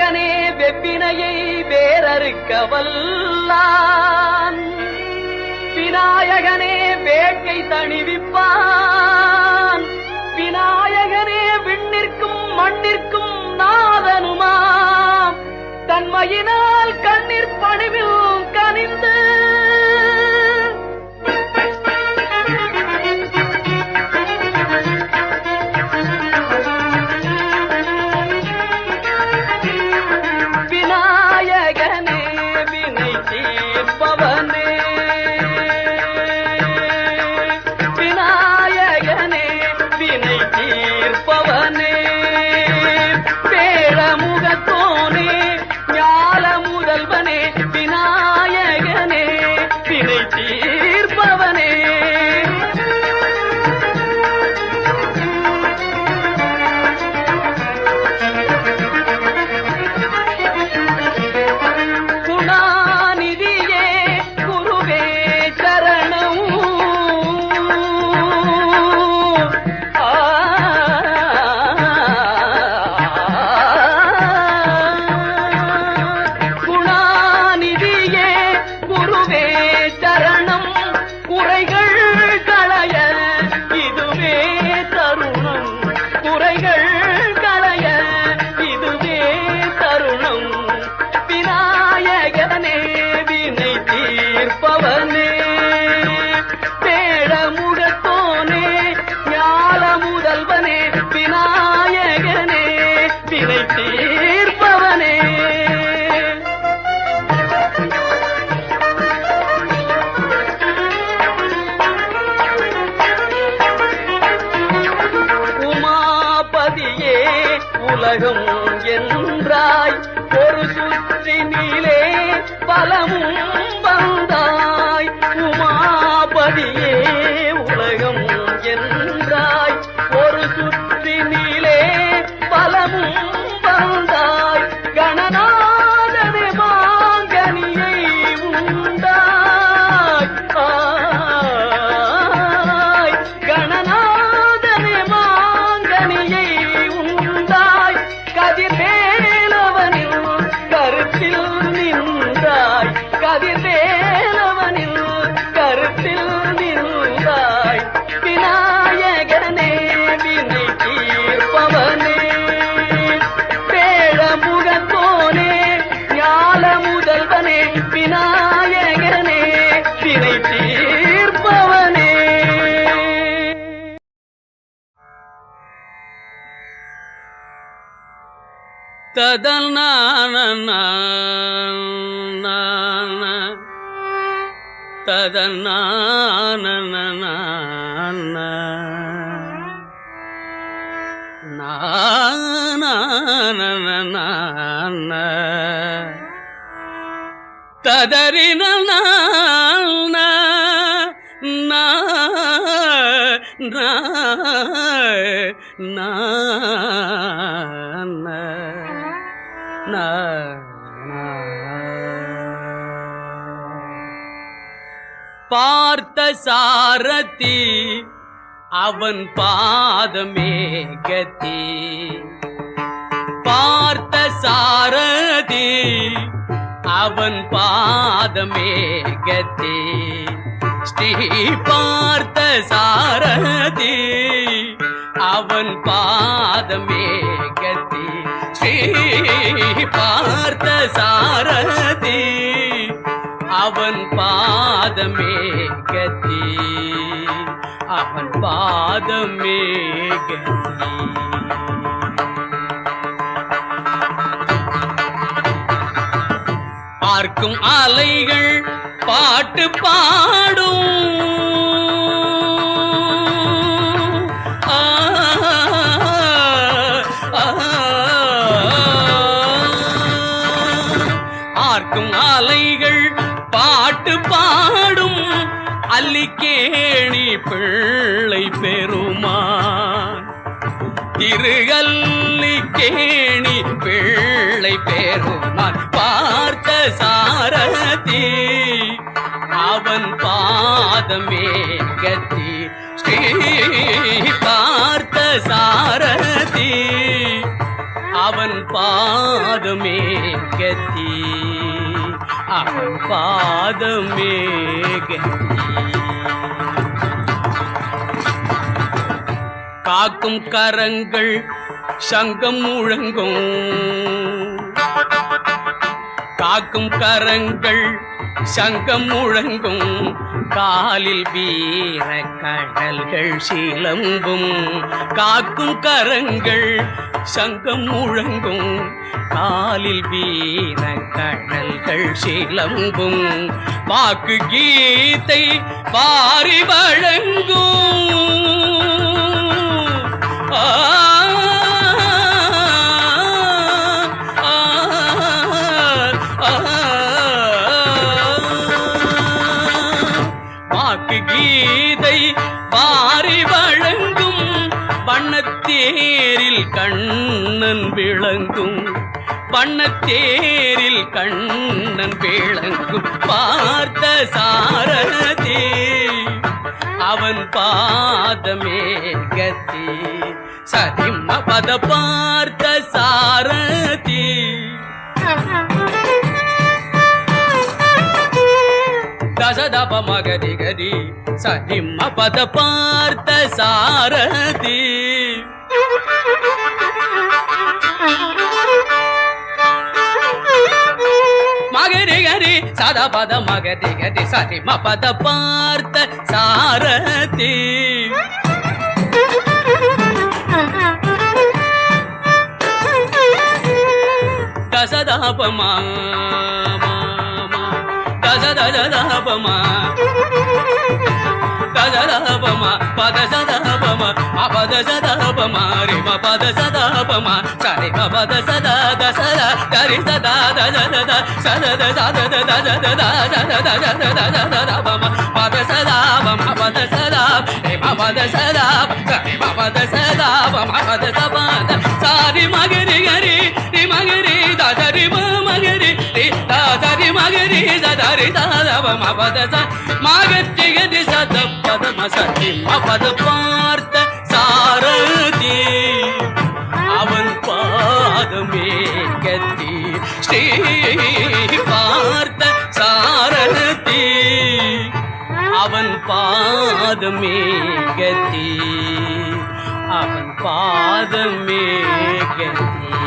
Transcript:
விநாயகனே வெப்பினையை வேறறுக்க வல்லான் விநாயகனே வேட்கை தணிவிப்பான். விநாயகனே விண்ணிற்கும் மண்ணிற்கும் நாதனுமாம். தன்மையினால் பலமும் வந்தாய். உமாபதியே കഥന തദന തദരിന na na na பார்த்த சாரதி அவன் பாதமே கதி பார்த்த சாரதி அவன் பாதமே கதி ஸ்ரீ பார்த்த சாரதி அவன் பாதமே பார்த்த சாரதி அவன் பாதமே கதி அவன் பாதமே கதி பார்க்கும் அலைகள் பாட்டு பாடும். பார்க்கும் அலைகள் பாட்டு பாடும் அல்லிக்கேணி பிள்ளை பெருமான். திருகல்லிக்கேணி பிள்ளை பெருமான். பார்த்த அவன் பாதமே காக்கும் கரங்கள் சங்கம் முழங்கும். காக்கும் கரங்கள் சங்கம் முழங்கும். காலில் வீர கடல்கள் சிலம்பும். காக்கும் கரங்கள் சங்கம் முழங்கும். காலில் வீர கடல்கள் சிலம்பும். வாக்கு கீத்தை பாரி வழங்கும். ஆ வாக்கு கீதை பாரி வழங்கும். வண்ணத்தேரில் கண்ணன் விளங்கும். பண்ணத்தேரில் கண்ணன் பேளங்கு பார்த்த சாரதி அவன் பாதமே கத்தி சதிம பத பார்த்த சாரதி தசதப மகதி கதி சதிம பத பார்த்த சாரதி மகரிகரி கரி சத பத மகதி கதி சதிம பார்த்த சாரதி. தசதாபமா. தசதபமா தசதபமா பத சதபமா அபத சதபமா ரிம பத சதபமா சரி பத சதா தசத கரி சதா தசத சதத சதத தசத சதத சதத சதபமா பத சதாபமா பத சதா ரிம பத சதா சரி பத சதாபமா பத சபத சாரி மகரி கரி ரி மகரி தசரி மகரி ரி தசரி மகரி சதரி சதபமா பத ச மகத்தி கதி சத பத மசதி மபத பார்த்த சாரதி. அவன் பாதமே கத்தி. ஸ்ரீ பார்த்த சாரதி. அவன் பாதமே கத்தி. அவன் பாதமே கத்தி.